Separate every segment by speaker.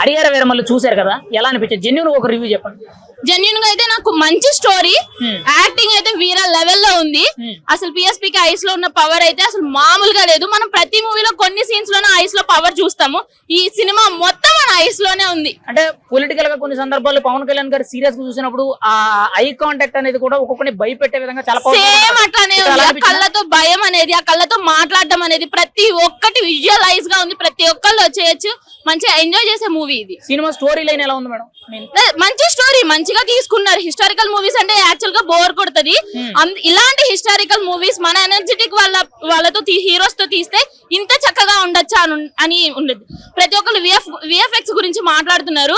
Speaker 1: హరిహర వీరమల్లు చూశారు కదా? ఎలా అనిపించింది? జెన్యున్ ఒక రివ్యూ చెప్పండి.
Speaker 2: జెన్యున్గా అయితే నాకు మంచి స్టోరీ
Speaker 1: Hmm.
Speaker 2: యాక్టింగ్ అయితే వీర లెవెల్లో ఉంది.
Speaker 1: Hmm.
Speaker 2: అసలు పిఎస్పి కి ఐస్లో ఉన్న పవర్ అయితే అసలు మామూలుగా లేదు. మనం ప్రతి మూవీలో కొన్ని సీన్స్లోనే ఐస్లో పవర్ చూస్తాము. ఈ సినిమా మొత్తం మన ఐస్లోనే ఉంది.
Speaker 1: అంటే పొలిటికల్గా కొన్ని సందర్భాల్లో పవన్ కళ్యాణ్ గారు సీరియస్గా చూసినప్పుడు ఆ ఐ కాంటాక్ట్ అనేది కూడా ఒక్కొక్కరిని భయపెట్టే విధంగా చాలా
Speaker 2: సేమ్. అట్లానే ఉంది? కళ్ళతో భయం అనేది ఆ కళ్ళతో మాట్లాడడం అనేది ప్రతి ఒక్కటి విజువలైజ్గా ఉంది. ప్రతి ఒక్కళ్ళు వచ్చేయచ్చు. మంచిగా ఎంజాయ్ చేసే మూవీ ఇది.
Speaker 1: సినిమా స్టోరీ లైన్ ఎలా ఉంది మేడం?
Speaker 2: మంచి స్టోరీ మంచిగా తీసుకున్నారు. హిస్టారికల్ మూవీస్ అంటే యాక్చువల్గా బోర్ కొడుతుంది. అంద- ఇలాంటి హిస్టారికల్ మూవీస్ మన ఎనర్జెటిక్ వాళ్ళ వాళ్ళతో హీరోస్తో తీస్తే ఇంత చక్కగా ఉండొచ్చా అని- అని ఉండదు. ప్రతి ఒక్కరు విఎఫ్ విఎఫ్ఎక్స్ గురించి మాట్లాడుతున్నారు.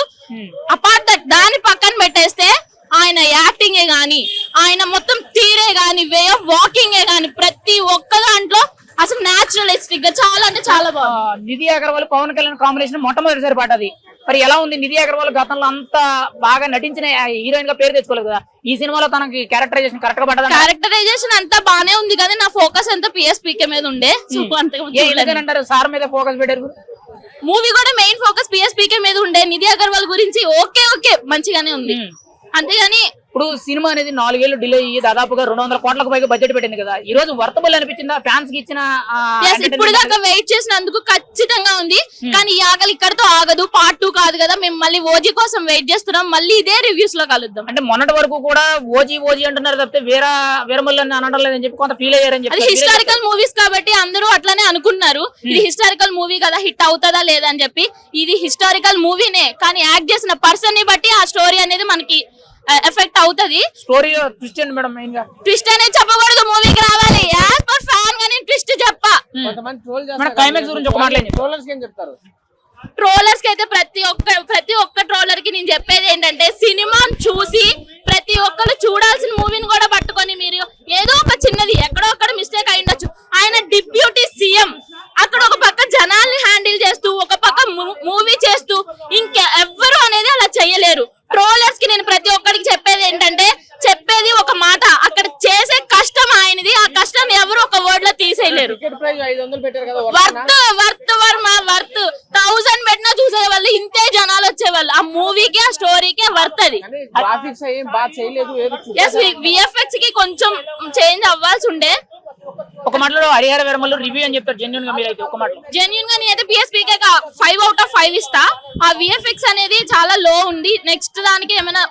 Speaker 2: అపార్ట్ దట్ దాని పక్కన పెట్టేస్తే ఆయన యాక్టింగ్ ఏ గాని ఆయన మొత్తం తీరే గాని వే ఆఫ్ వాకింగ్ ఏ గాని ప్రతి ఒక్క దాంట్లో అసలు న్యాచురలిస్టిక్గా చాలా అంటే చాలా బాగుంది.
Speaker 1: నిధి అగర్వాల్ పవన్ కళ్యాణ్ కాంబినేషన్ మొట్టమొదటిసారి పాట అది మరి ఎలా ఉంది నిధి అగర్వాల్ గతంలో అంత బాగా నటించిన హీరోయిన్గా పేరు తెచ్చుకోలేదు కదా? ఈ సినిమాలో తనకి క్యారెక్టరైజేషన్ కరెక్ట్గా పడ్డదా?
Speaker 2: క్యారెక్టరైజేషన్ అంతా బానే ఉంది కానీ నా ఫోకస్ అంతా పిఎస్పీకే మీద ఉండే.
Speaker 1: ఎందుకంటారు సార్ మీద ఫోకస్ పెట్టారు
Speaker 2: మూవీ కూడా మెయిన్ ఫోకస్ పిఎస్పీకే మీద ఉండే. నిధి అగర్వాల్ గురించి ఓకే ఓకే మంచిగానే ఉంది. అంతేగాని
Speaker 1: ఇప్పుడు సినిమా అనేది నాలుగేళ్ళు డిలే అయ్యి దాదాపుగా రెండు వందల కోట్లకు పైగా బడ్జెట్ పెట్టింది కదా. ఈ రోజు వర్తబుల్ అనిపించిందా? ఫ్యాన్స్కి ఇచ్చిన
Speaker 2: ఇప్పుడు దాకా వెయిట్ చేసినందుకు ఖచ్చితంగా ఉంది. కానీ ఈ ఆకలి ఇక్కడతో ఆగదు పార్ట్ టూ కాదు కదా. మేము మళ్ళీ ఓజీ కోసం వెయిట్ చేస్తున్నాం. మళ్ళీ ఇదే రివ్యూస్లో కలుద్దాం.
Speaker 1: అంటే మొన్నటి వరకు కూడా ఓజీ ఓజీ అంటున్నారు తప్పితే వేరే వీరమల్లని అనడం లేదని చెప్పి కొంత ఫీల్ అయ్యారని చెప్పి
Speaker 2: హిస్టారికల్ మూవీస్ కాబట్టి అందరూ అట్లనే అనుకున్నారు ఇది హిస్టారికల్ మూవీ కదా హిట్ అవుతుందా లేదా అని చెప్పి. ఇది హిస్టారికల్ మూవీనే కానీ యాక్ట్ చేసిన పర్సన్ని బట్టి ఆ స్టోరీ అనేది మనకి ఎఫెక్ట్ అవుతది?
Speaker 1: స్టోరీ ట్విస్ట్ అండి మేడం మెయిన్గా?
Speaker 2: ట్విస్ట్ అనేది చెప్పకూడదు మూవీకి రావాలి. యాజ్ పర్ ఫ్యాన్గా నేను ట్విస్ట్ చెప్పా
Speaker 3: కొంతమంది ట్రోల్
Speaker 1: మేడం క్లైమాక్స్ గురించి ఒక మాట లేదు
Speaker 3: ట్రోలర్స్ ఏం చెప్తారు?
Speaker 2: ట్రోలర్స్కి అయితే ప్రతి ఒక్క ప్రతి ఒక్క ట్రోలర్కి నేను చెప్పేది ఏంటంటే సినిమాని చూసి ప్రతి ఒక్కరు చూడాల్సిన మూవీని కూడా పట్టుకొని మీరు ఏదో ఒక చిన్నది ఎక్కడో అక్కడ మిస్టేక్ అయి ఉండొచ్చు ఆయన డిప్యూటీ సీఎం అక్కడ ఒక పక్క జనాల్ని హ్యాండిల్ చేస్తూ ఒక పక్క మూవీ చేస్తూ ఇంకే ఎవ్వరు అనేది అలా చెయ్యలేరు ట్రోలర్స్కి నేను ప్రతి ఒక్కరికి చెప్పేది ఏంటంటే చెప్పేది ఒక మాట అక్కడ చేసే కష్టం ఆయనది ఆ కష్టాన్ని ఎవరు ఒక వర్డ్లో తీసేయలేరు
Speaker 3: టికెట్ ప్రైస్ ఐదు వందలు పెట్టారు కదా వర్తనా?
Speaker 2: Worth worth worth worth. Thousand పెట్టినా చూసేవాళ్ళు ఇంతే జనాలు వచ్చేవాళ్ళు. ఆ మూవీకి ఆ స్టోరీకి వర్త్ అది. విఎఫ్ఎక్స్కి కొంచెం చేంజ్ అవ్వాల్సి ఉండే.
Speaker 1: ఒక మాటలో హరిహర వీరమల్లు? రివ్యూ అని చెప్తారు జెన్యున్గా మీరైతే ఒక మాటలో.
Speaker 2: జెన్యున్గా నేనైతే పిఎస్పీకే ఫైవ్ అవుట్ ఆఫ్ ఫైవ్ ఇస్తా. ఆ విఎఫ్ఎక్స్ అనేది చాలా లో ఉంది. నెక్స్ట్ దానికి ఏమైనా